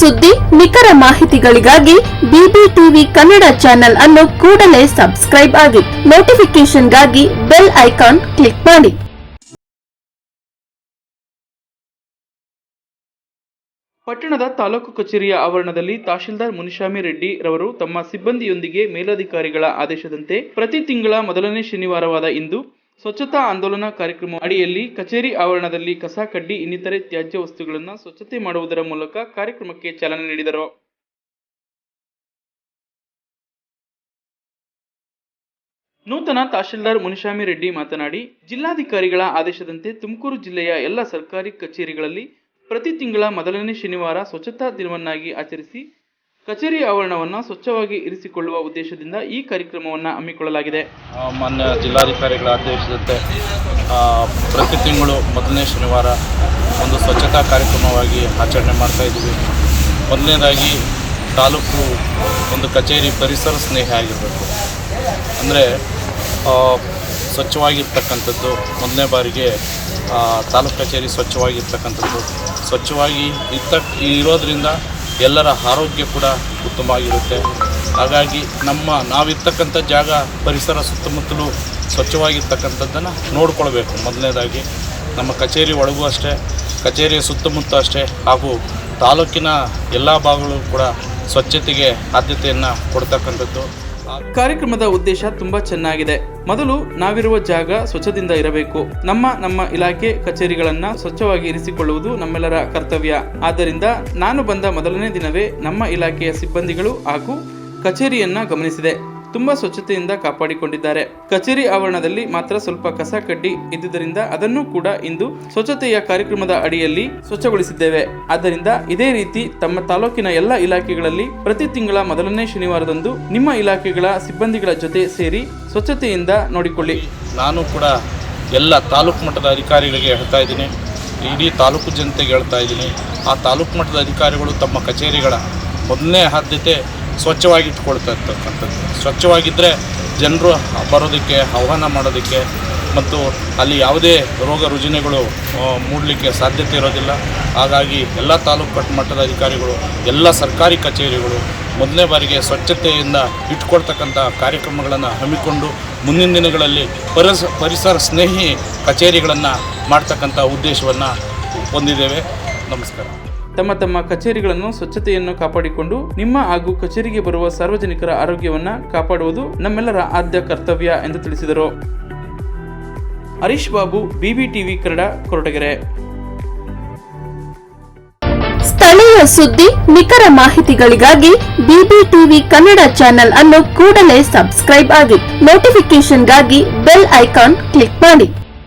ಸುದ್ದಿ, ನಿಖರ ಮಾಹಿತಿಗಳಿಗಾಗಿ ಬಿಬಿಟಿವಿ ಕನ್ನಡ ಚಾನೆಲ್ ಅನ್ನು ಕೂಡಲೇ ಸಬ್ಸ್ಕ್ರೈಬ್ ಆಗಿ ನೋಟಿಫಿಕೇಶನ್ಗಾಗಿ ಬೆಲ್ ಐಕಾನ್ ಕ್ಲಿಕ್ ಮಾಡಿ. ಪಟ್ಟಣದ ತಾಲೂಕು ಕಚೇರಿಯ ಆವರಣದಲ್ಲಿ ತಹಶೀಲ್ದಾರ್ ಮುನಿಶಾಮಿ ರೆಡ್ಡಿ ರವರು ತಮ್ಮ ಸಿಬ್ಬಂದಿಯೊಂದಿಗೆ ಮೇಲಧಿಕಾರಿಗಳ ಆದೇಶದಂತೆ ಪ್ರತಿ ತಿಂಗಳ ಮೊದಲನೇ ಶನಿವಾರವಾದ ಇಂದು ಸ್ವಚ್ಛತಾ ಆಂದೋಲನ ಕಾರ್ಯಕ್ರಮ ಅಡಿಯಲ್ಲಿ ಕಚೇರಿ ಆವರಣದಲ್ಲಿ ಕಸ, ಕಡ್ಡಿ, ಇನ್ನಿತರೆ ತ್ಯಾಜ್ಯ ವಸ್ತುಗಳನ್ನು ಸ್ವಚ್ಛತೆ ಮಾಡುವುದರ ಮೂಲಕ ಕಾರ್ಯಕ್ರಮಕ್ಕೆ ಚಾಲನೆ ನೀಡಿದರು. ನೂತನ ತಹಶೀಲ್ದಾರ್ ಮುನಿಶಾಮಿ ರೆಡ್ಡಿ ಮಾತನಾಡಿ, ಜಿಲ್ಲಾಧಿಕಾರಿಗಳ ಆದೇಶದಂತೆ ತುಮಕೂರು ಜಿಲ್ಲೆಯ ಎಲ್ಲ ಸರ್ಕಾರಿ ಕಚೇರಿಗಳಲ್ಲಿ ಪ್ರತಿ ತಿಂಗಳ ಮೊದಲನೇ ಶನಿವಾರ ಸ್ವಚ್ಛತಾ ದಿನವನ್ನಾಗಿ ಆಚರಿಸಿ ಕಚೇರಿ ಆವರಣವನ್ನು ಸ್ವಚ್ಛವಾಗಿ ಇರಿಸಿಕೊಳ್ಳುವ ಉದ್ದೇಶದಿಂದ ಈ ಕಾರ್ಯಕ್ರಮವನ್ನು ಹಮ್ಮಿಕೊಳ್ಳಲಾಗಿದೆ. ಮಾನ್ಯ ಜಿಲ್ಲಾಧಿಕಾರಿಗಳ ಆದೇಶದಂತೆ ಪ್ರತಿ ತಿಂಗಳು ಮೊದಲನೇ ಶನಿವಾರ ಒಂದು ಸ್ವಚ್ಛತಾ ಕಾರ್ಯಕ್ರಮವಾಗಿ ಆಚರಣೆ ಮಾಡ್ತಾ ಇದ್ದೀವಿ. ಮೊದಲನೇದಾಗಿ ತಾಲೂಕು ಒಂದು ಕಚೇರಿ ಪರಿಸರ ಸ್ನೇಹಿ ಆಗಿರಬೇಕು. ಅಂದರೆ ಸ್ವಚ್ಛವಾಗಿರ್ತಕ್ಕಂಥದ್ದು, ಮೊದಲನೇ ಬಾರಿಗೆ ತಾಲೂಕು ಕಚೇರಿ ಸ್ವಚ್ಛವಾಗಿರ್ತಕ್ಕಂಥದ್ದು. ಸ್ವಚ್ಛವಾಗಿ ಇತ್ತ, ಇರೋದ್ರಿಂದ ಎಲ್ಲರ ಆರೋಗ್ಯ ಕೂಡ ಉತ್ತಮವಾಗಿರುತ್ತೆ. ಹಾಗಾಗಿ ನಮ್ಮ ನಾವಿರ್ತಕ್ಕಂಥ ಜಾಗ, ಪರಿಸರ ಸುತ್ತಮುತ್ತಲೂ ಸ್ವಚ್ಛವಾಗಿರ್ತಕ್ಕಂಥದ್ದನ್ನು ನೋಡ್ಕೊಳ್ಬೇಕು. ಮೊದಲನೇದಾಗಿ ನಮ್ಮ ಕಚೇರಿ ಒಳಗೂ ಅಷ್ಟೇ, ಕಚೇರಿಯ ಸುತ್ತಮುತ್ತ ಅಷ್ಟೇ, ಹಾಗೂ ತಾಲೂಕಿನ ಎಲ್ಲ ಭಾಗಗಳು ಕೂಡ ಸ್ವಚ್ಛತೆಗೆ ಆದ್ಯತೆಯನ್ನು ಕೊಡ್ತಕ್ಕಂಥದ್ದು. ಕಾರ್ಯಕ್ರಮದ ಉದ್ದೇಶ ತುಂಬಾ ಚೆನ್ನಾಗಿದೆ. ಮೊದಲು ನಾವಿರುವ ಜಾಗ ಸ್ವಚ್ಛದಿಂದ ಇರಬೇಕು. ನಮ್ಮ ನಮ್ಮ ಇಲಾಖೆ ಕಚೇರಿಗಳನ್ನ ಸ್ವಚ್ಛವಾಗಿ ಇರಿಸಿಕೊಳ್ಳುವುದು ನಮ್ಮೆಲ್ಲರ ಕರ್ತವ್ಯ. ಆದ್ದರಿಂದ ನಾನು ಬಂದ ಮೊದಲನೇ ದಿನವೇ ನಮ್ಮ ಇಲಾಖೆಯ ಸಿಬ್ಬಂದಿಗಳು ಹಾಗೂ ಕಚೇರಿಯನ್ನ ಗಮನಿಸಿದೆ. ತುಂಬಾ ಸ್ವಚ್ಛತೆಯಿಂದ ಕಾಪಾಡಿಕೊಂಡಿದ್ದಾರೆ. ಕಚೇರಿ ಆವರಣದಲ್ಲಿ ಮಾತ್ರ ಸ್ವಲ್ಪ ಕಸ ಕಡ್ಡಿ ಇದ್ದುದರಿಂದ ಅದನ್ನು ಕೂಡ ಇಂದು ಸ್ವಚ್ಛತೆಯ ಕಾರ್ಯಕ್ರಮದ ಅಡಿಯಲ್ಲಿ ಸ್ವಚ್ಛಗೊಳಿಸಿದ್ದೇವೆ. ಆದ್ದರಿಂದ ಇದೇ ರೀತಿ ತಮ್ಮ ತಾಲೂಕಿನ ಎಲ್ಲ ಇಲಾಖೆಗಳಲ್ಲಿ ಪ್ರತಿ ತಿಂಗಳ ಮೊದಲನೇ ಶನಿವಾರದಂದು ನಿಮ್ಮ ಇಲಾಖೆಗಳ ಸಿಬ್ಬಂದಿಗಳ ಜೊತೆ ಸೇರಿ ಸ್ವಚ್ಛತೆಯಿಂದ ನೋಡಿಕೊಳ್ಳಿ. ನಾನು ಕೂಡ ಎಲ್ಲ ತಾಲೂಕು ಮಟ್ಟದ ಅಧಿಕಾರಿಗಳಿಗೆ ಹೇಳ್ತಾ ಇದ್ದೀನಿ. ಇಡೀ ತಾಲೂಕು ಜನತೆಗೆ ಹೇಳ್ತಾ ಇದ್ದೀನಿ. ಆ ತಾಲೂಕು ಮಟ್ಟದ ಅಧಿಕಾರಿಗಳು ತಮ್ಮ ಕಚೇರಿಗಳ ಮೊದಲನೇ ಆದ್ಯತೆ ಸ್ವಚ್ಛವಾಗಿ ಇಟ್ಕೊಳ್ತಾ ಇರ್ತಕ್ಕಂಥದ್ದು ಸ್ವಚ್ಛವಾಗಿದ್ದರೆ ಜನರು ಬರೋದಕ್ಕೆ, ಆಹ್ವಾನ ಮಾಡೋದಕ್ಕೆ ಮತ್ತು ಅಲ್ಲಿ ಯಾವುದೇ ರೋಗ ರುಜಿನಗಳು ಮೂಡಲಿಕ್ಕೆ ಸಾಧ್ಯತೆ ಇರೋದಿಲ್ಲ. ಹಾಗಾಗಿ ಎಲ್ಲ ತಾಲೂಕು ಕಟ್ ಮಟ್ಟದ ಅಧಿಕಾರಿಗಳು, ಎಲ್ಲ ಸರ್ಕಾರಿ ಕಚೇರಿಗಳು ಮೊದಲನೇ ಬಾರಿಗೆ ಸ್ವಚ್ಛತೆಯಿಂದ ಇಟ್ಕೊಳ್ತಕ್ಕಂಥ ಕಾರ್ಯಕ್ರಮಗಳನ್ನು ಹಮ್ಮಿಕೊಂಡು ಮುಂದಿನ ದಿನಗಳಲ್ಲಿ ಪರಿಸ, ಪರಿಸರ ಸ್ನೇಹಿ ಕಚೇರಿಗಳನ್ನು ಮಾಡ್ತಕ್ಕಂಥ ಉದ್ದೇಶವನ್ನು ಹೊಂದಿದ್ದೇವೆ. ನಮಸ್ಕಾರ. ತಮ್ಮ ತಮ್ಮ ಕಚೇರಿಗಳನ್ನು ಸ್ವಚ್ಛತೆಯನ್ನು ಕಾಪಾಡಿಕೊಂಡು ನಿಮ್ಮ ಹಾಗೂ ಕಚೇರಿಗೆ ಬರುವ ಸಾರ್ವಜನಿಕರ ಆರೋಗ್ಯವನ್ನು ಕಾಪಾಡುವುದು ನಮ್ಮೆಲ್ಲರ ಆದ್ಯ ಕರ್ತವ್ಯ ಎಂದು ತಿಳಿಸಿದರು. ಹರೀಶ್ ಬಾಬು, ಬಿಬಿಟಿವಿ ಕನ್ನಡ, ಕೊರಟಗೆರೆ. ಸ್ಥಳೀಯ ಸುದ್ದಿ, ನಿಖರ ಮಾಹಿತಿಗಳಿಗಾಗಿ ಬಿಬಿಟಿವಿ ಕನ್ನಡ ಚಾನೆಲ್ ಅನ್ನು ಕೂಡಲೇ ಸಬ್ಸ್ಕ್ರೈಬ್ ಆಗಿ ನೋಟಿಫಿಕೇಶನ್ಗಾಗಿ ಬೆಲ್ ಐಕಾನ್ ಕ್ಲಿಕ್ ಮಾಡಿ.